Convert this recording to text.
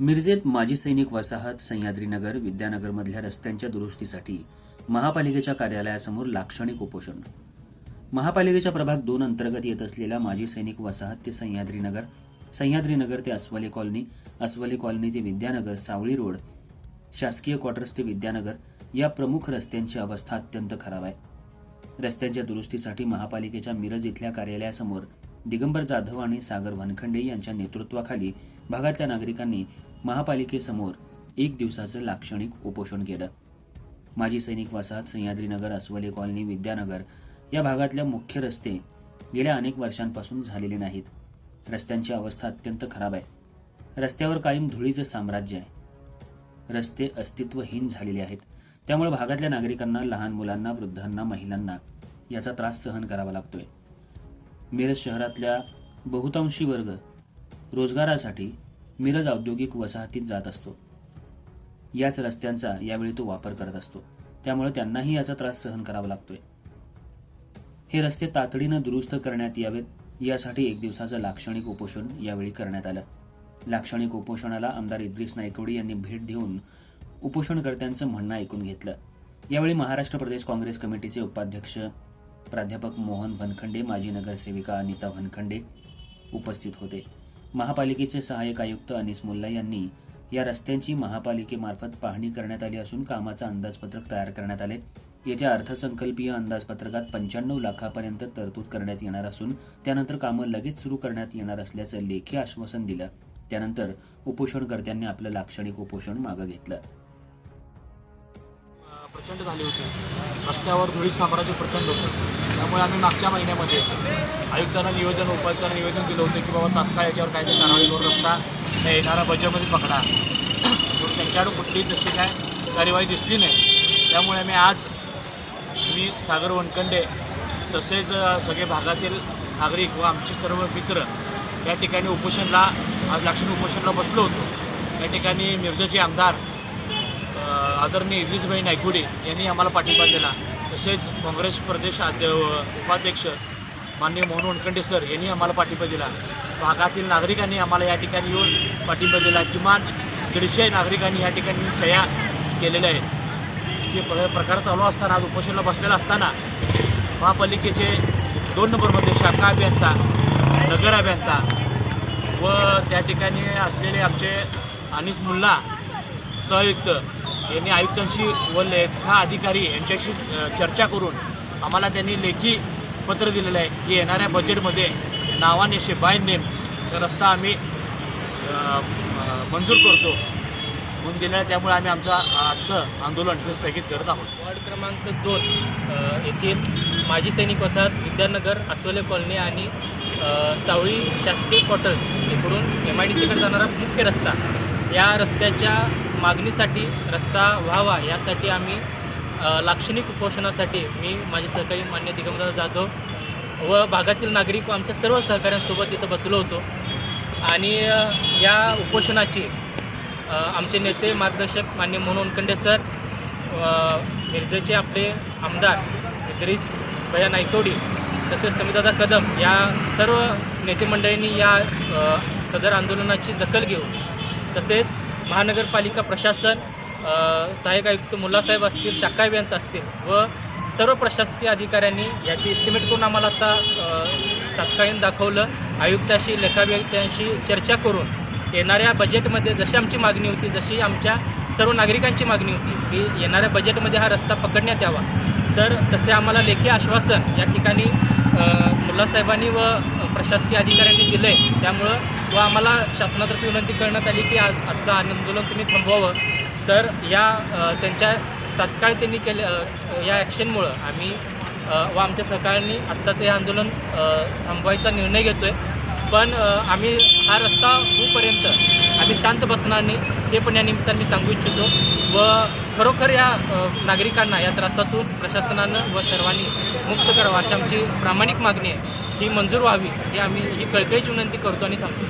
मिरजेत माजी सैनिक वसाहत सह्याद्रीनगर विद्यानगरमधल्या रस्त्यांच्या दुरुस्तीसाठी महापालिकेच्या कार्यालयासमोर लाक्षणिक उपोषण. महापालिकेच्या प्रभाग दोन अंतर्गत येत असलेल्या माजी सैनिक वसाहत ते सह्याद्रीनगर सह्याद्रीनगर ते अस्वली कॉलनी अस्वली कॉलनी ते विद्यानगर सावळी रोड शासकीय क्वार्टर्स ते विद्यानगर या प्रमुख रस्त्यांची अवस्था अत्यंत खराब आहे. रस्त्यांच्या दुरुस्तीसाठी महापालिकेच्या मिरज इथल्या कार्यालयासमोर दिगंबर जाधव आणि सागर वनखंडे यांच्या नेतृत्वाखाली भागातल्या नागरिकांनी महापालिकेसमोर एक दिवसाचं लाक्षणिक उपोषण केलं. माजी सैनिक वसाहत सह्याद्रीनगर अस्वले कॉलनी विद्यानगर या भागातल्या मुख्य रस्ते गेल्या अनेक वर्षांपासून झालेले नाहीत. रस्त्यांची अवस्था अत्यंत खराब आहे. रस्त्यावर कायम धुळीचं साम्राज्य आहे. रस्ते अस्तित्वहीन झालेले आहेत. त्यामुळे भागातल्या नागरिकांना लहान मुलांना वृद्धांना महिलांना याचा त्रास सहन करावा लागतोय. मिरज शहरातल्या बहुतांशी वर्ग रोजगारासाठी मिरज औद्योगिक वसाहतीत जात असतो. याच रस्त्यांचा यावेळी तो वापर करत असतो. त्यामुळे त्यांनाही याचा त्रास सहन करावा लागतोय. हे रस्ते तातडीनं दुरुस्त करण्यात यावेत यासाठी एक दिवसाचं लाक्षणिक उपोषण यावेळी करण्यात आलं. लाक्षणिक उपोषणाला आमदार इद्रिस नायकवडी यांनी भेट देऊन उपोषणकर्त्यांचं म्हणणं ऐकून घेतलं. यावेळी महाराष्ट्र प्रदेश काँग्रेस कमिटीचे उपाध्यक्ष प्राध्यापक मोहन वनखंडे माजी नगरसेविका अनिता वनखंडे उपस्थित होते. महापालिकेचे सहाय्यक आयुक्त अनिस मुल्ला यांनी या रस्त्यांची महापालिकेमार्फत पाहणी करण्यात आली असून कामाचं अंदाजपत्रक तयार करण्यात आले. येत्या अर्थसंकल्पीय अंदाजपत्रकात पंच्याण्णव लाखापर्यंत तरतूद करण्यात येणार असून त्यानंतर कामं लगेच सुरू करण्यात येणार असल्याचं लेखी आश्वासन दिलं. त्यानंतर उपोषणकर्त्यांनी आपलं लाक्षणिक उपोषण मागं घेतलं. प्रचंड झाले होते. रस्त्यावर धुळी साम्राज्य प्रचंड होतं. त्यामुळे आम्ही मागच्या महिन्यामध्ये आयुक्तांना निवेदन उपायुक्तांना निवेदन दिलं होतं की बाबा तात्काळ याच्यावर काहीतरी कारवाई करून रस्ता त्या येणाऱ्या बजेटमध्ये पकडा. पण त्यांच्याकडून कुठलीही तशी काय कार्यवाही दिसली नाही. त्यामुळे आम्ही आज मी सागर वनकंडे तसेच सगळे भागातील नागरिक व आमचे सर्व मित्र या ठिकाणी उपोषणला आज लाक्षणिक उपोषणला बसलो होतो. या ठिकाणी मिरजेचे आमदार आदरणीय इद्रिसभाई नायकुडे यांनी आम्हाला पाठिंबा दिला. तसेच काँग्रेस प्रदेश आद्य उपाध्यक्ष माननीय मोहन वनखंडे सर यांनी आम्हाला पाठिंबा दिला. भागातील नागरिकांनी आम्हाला या ठिकाणी येऊन पाठिंबा दिला. किमान दीडशे नागरिकांनी या ठिकाणी सह्या केलेल्या आहेत. हे प्र प्रकार चालू असताना आज उपोषणाला बसलेला असताना महापालिकेचे दोन नंबरमध्ये शाखा अभियंता नगर अभियंता व त्या ठिकाणी असलेले आमचे अनिस मुल्ला सहयुक्त यांनी आयुक्तांशी व लेखा अधिकारी यांच्याशी चर्चा करून आम्हाला त्यांनी लेखी पत्र दिलेलं आहे की येणाऱ्या बजेटमध्ये नावाने बाय नेम रस्ता आम्ही मंजूर करतो. म्हणून दिलेला आहे त्यामुळे आम्ही आमचं आजचं आंदोलन हे स्थगित करत आहोत. वॉर्ड क्रमांक दोन येथील माजी सैनिक वसाहत विद्यानगर अस्वले कॉलनी आणि सावळी शासकीय क्वार्टर्स इकडून एम आय डी सीकडे जाणारा मुख्य रस्ता. या रस्त्याच्या मागणीसाठी रस्ता व्हावा यासाठी आम्ही लाक्षणिक उपोषणासाठी मी माझे सहकारी मान्य दिगंबर जाधव व भागातील नागरिक आमच्या सर्व सहकाऱ्यांसोबत इथं बसलो होतो. आणि या उपोषणाची आमचे नेते मार्गदर्शक मान्य मनोहर कंडे सर मिर्जेचे मिरजेचे आपले आमदार इद्रिस भया नायकवडी तसेच समिदादा कदम या सर्व नेते मंडळींनी या सदर आंदोलनाची दखल घेऊन तसेच महानगरपालिका प्रशासन सहायक सहाय्यक आयुक्त मुलासाहेब असतील शाखा अभियंता असतील व सर्व प्रशासकीय अधिकाऱ्यांनी याची एस्टिमेट करून आम्हाला आता अ, तात्कालीन दाखवलं. आयुक्ताशी लेखाभियंत्यांशी चर्चा करून येणाऱ्या बजेटमध्ये जशी आमची मागणी होती जशी आमच्या सर्व नागरिकांची मागणी होती की येणाऱ्या बजेटमध्ये हा रस्ता पकडण्यात यावा. तर तसे आम्हाला लेखी आश्वासन या ठिकाणी मुलासाहेबांनी व प्रशासकीय अधिकाऱ्यांनी दिलं आहे त्यामुळं व आम्हाला शासनातर्फे विनंती करण्यात आली की आज आजचं आंदोलन तुम्ही थांबवावं. तर या त्यांच्या तात्काळ त्यांनी केले या ॲक्शनमुळं आम्ही व आमच्या सरकारने आत्ताचं हे आंदोलन थांबवायचा निर्णय घेतो आहे पण आम्ही हा रस्ता होईपर्यंत आम्ही शांत बसणार नाही हे पण या निमित्ताने मी सांगू इच्छितो. व खरोखर या नागरिकांना या त्रासातून प्रशासनानं व सर्वांनी मुक्त करावं अशी आमची प्रामाणिक मागणी आहे. ही मंजूर व्हावी ही आम्ही ही कळकळीची विनंती करतो आणि थांबतो.